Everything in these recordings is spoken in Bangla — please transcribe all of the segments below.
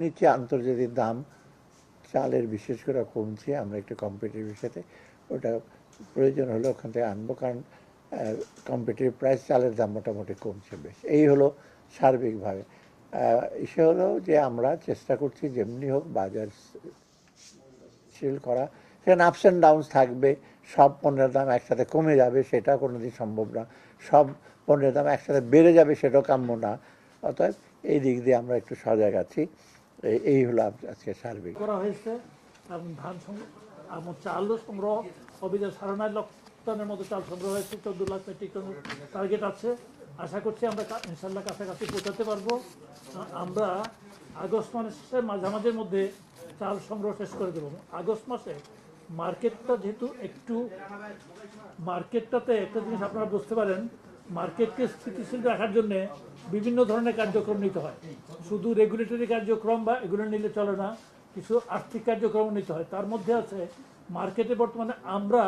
নিচে আন্তর্জাতিক দাম চালের বিশেষ করে কমছে, আমরা একটু কম্পিটিটিভ সাথে ওটা প্রয়োজন হলে ওখান থেকে আনব, কারণ কম্পিটিটিভ প্রাইস চালের দাম মোটামুটি কমছে বেশ। এই হলো সার্বিকভাবে। ইসে হলো যে আমরা চেষ্টা করছি যেমনি হোক বাজার সিল করা। সেখানে আপস অ্যান্ড ডাউনস থাকবে, সব পণ্যের দাম একসাথে কমে যাবে, সেটা কোনোদিন সম্ভব না। সব পণ্যের দাম একসাথে বেড়ে যাবে, সেটাও কাম্য না। অতএব এই দিক দিয়ে আমরা একটু সজাগ আছি। এই- হলো আজ- আজকে সার্বিক। করা হয়েছে, এবং ধান সংগ্রহ এবং চালও সংগ্রহ অভিযোগ সাড়ে নয় লক্ষ টনের মতো চাল সংগ্রহ হয়েছে, চোদ্দ লাখ মেট্রিক টনের টার্গেট আছে। আশা করছি আমরা ইনশাল্লাহ কাছাকাছি পৌঁছাতে পারব। আমরা আগস্ট মাসের মাঝামাঝির মধ্যে চাল সংগ্রহ শেষ করে দেবো। আগস্ট মাসে মার্কেটটা যেহেতু একটু মার্কেটটাতে একটা জিনিস আপনারা বুঝতে পারেন মার্কেটকে স্থিতিশীল রাখার জন্য বিভিন্ন ধরনের কার্যক্রম নিতে হয়। শুধু রেগুলেটরি কার্যক্রম বা এগুলো নিলে চলে না, কিছু আর্থিক কার্যক্রম নিতে হয়। তার মধ্যে আছে, মার্কেটে বর্তমানে আমরা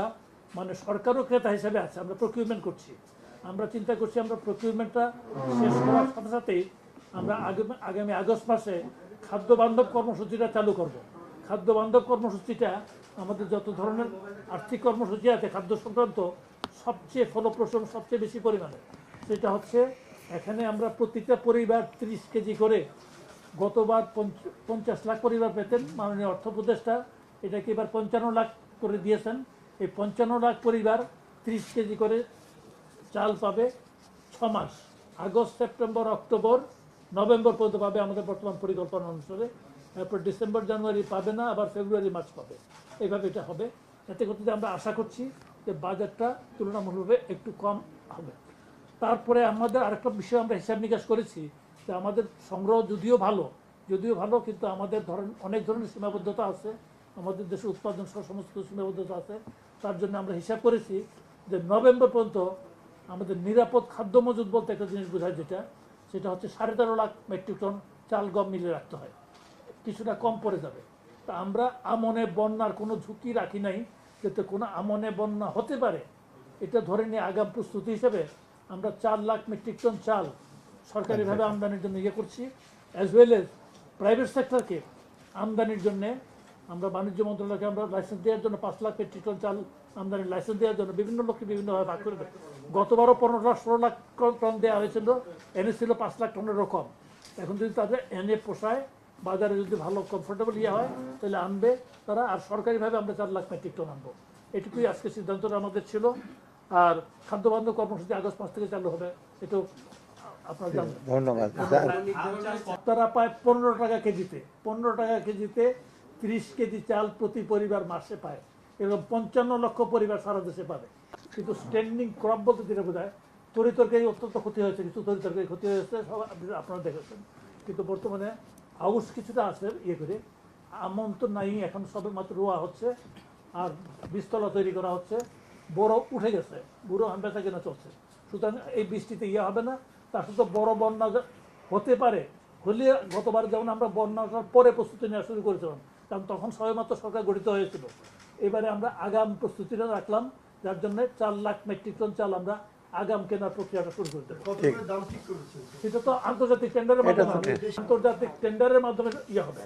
মানে সরকারও ক্রেতা হিসেবে আছে, আমরা প্রকিউরমেন্ট করছি। আমরা চিন্তা করছি আমরা প্রকিউরমেন্টটা শেষ করার সাথে সাথেই আমরা আগামী আগামী আগস্ট মাসে খাদ্য বান্ধব কর্মসূচিটা চালু করব। খাদ্য বান্ধব কর্মসূচিটা আমাদের যত ধরনের আর্থিক কর্মসূচি আছে, খাদ্য সংক্রান্ত সবচেয়ে ফলপ্রসূ, সবচেয়ে বেশি পরিমাণে। সেটা হচ্ছে, এখানে আমরা প্রতিটা পরিবার ত্রিশ কেজি করে গতবার পঞ্চাশ লাখ পরিবার পেতেন মাননীয় অর্থ উপদেষ্টা। এটাকে এবার পঞ্চান্ন লাখ করে দিয়েছেন। এই পঞ্চান্ন লাখ পরিবার ত্রিশ কেজি করে চাল পাবে ছ মাস। আগস্ট, সেপ্টেম্বর, অক্টোবর, নভেম্বর পর্যন্ত পাবে আমাদের বর্তমান পরিকল্পনা অনুসারে। এরপর ডিসেম্বর, জানুয়ারি পাবে না, আবার ফেব্রুয়ারি, মার্চ পাবে। এইভাবে এটা হবে। এতে করতে আমরা আশা করছি যে বাজারটা তুলনামূলকভাবে একটু কম হবে। তারপরে আমাদের আরেকটা বিষয় আমরা হিসাব নিকাশ করেছি যে আমাদের সংগ্রহ যদিও ভালো যদিও ভালো কিন্তু আমাদের ধরেন অনেক ধরনের সীমাবদ্ধতা আছে, আমাদের দেশে উৎপাদন সহ সমস্ত সীমাবদ্ধতা আছে। তার জন্য আমরা হিসাব করেছি যে নভেম্বর পর্যন্ত আমাদের নিরাপদ খাদ্য মজুদ বলতে একটা জিনিস বোঝায় যেটা, সেটা হচ্ছে সাড়ে তেরো লাখ মেট্রিক টন চাল গম মিলে রাখতে হয়। কিছুটা কম পড়ে যাবে। তা আমরা আমনে বন্যার কোনো ঝুঁকি রাখি নাই। যাতে কোনো আমনে বন্যা হতে পারে এটা ধরে নিয়ে আগাম প্রস্তুতি হিসেবে আমরা চার লাখ মেট্রিক টন চাল সরকারিভাবে আমদানির জন্য ইয়ে করছি অ্যাজ ওয়েল এজ প্রাইভেট সেক্টরকে আমদানির জন্যে আমরা বাণিজ্য মন্ত্রণালয়কে আমরা লাইসেন্স দেওয়ার জন্য পাঁচ লাখ মেট্রিক টন চাল আমদানির লাইসেন্স দেওয়ার জন্য বিভিন্ন লোককে বিভিন্নভাবে ভাগ করে দেয়। গতবারও পনেরো লাখ ষোলো লাখ টন দেওয়া হয়েছিল এনে ছিল পাঁচ লাখ টনেরও কম এখন যদি তাদের এনে পোষায় বাজারে যদি ভালো কমফোর্টেবল ইয়ে হয় তাহলে আনবে তারা। আর সরকারিভাবে আমরা চার লাখ মেট্রিক টন আনব। এটুকুই আজকে সিদ্ধান্তটা আমাদের ছিল। আর খাদ্যবান্ধব কর্মসূচি আগস্ট মাস থেকে চালু হবে। এটাও আপনারা ধন্যবাদ। তারা পায় পনেরো টাকা কেজিতে। পনেরো টাকা কেজিতে ত্রিশ কেজি চাল প্রতি পরিবার মাসে পায়। এরকম পঞ্চান্ন লক্ষ পরিবার সারা দেশে পাবে। কিন্তু স্ট্যান্ডিং ক্রপ বলতে যেটা বোঝায় তরিতরকারি অত্যন্ত ক্ষতি হয়েছে কিছু তরিতরকারি ক্ষতি হয়েছে সব আপনারা দেখেছেন। কিন্তু বর্তমানে আউশ কিছুটা আছে ইয়ে করে। আমন তো নাই, এখন সবে মাত্র রোয়া হচ্ছে, আর বিস্তলা তৈরি করা হচ্ছে। বড় উঠে গেছে, বুড়ো বেচা কেনা চলছে। সুতরাং এই বৃষ্টিতে ইয়ে হবে না, তার সাথে বড় বন্যা হতে পারে। হলে গতবার যেমন আমরা বন্যাটার পরে প্রস্তুতি নেওয়া শুরু করেছিলাম কারণ তখন সবেমাত্র সরকার গঠিত হয়েছিল। এবারে আমরা আগাম প্রস্তুতিটা রাখলাম, যার জন্য চার লাখ মেট্রিক টন চাল আমরা আগাম কেনার প্রক্রিয়াটা শুরু করে দেবো। দাম ঠিক করেছেন। সেটা তো আন্তর্জাতিক টেন্ডারের মাধ্যমে আন্তর্জাতিক টেন্ডারের মাধ্যমে ইয়ে হবে।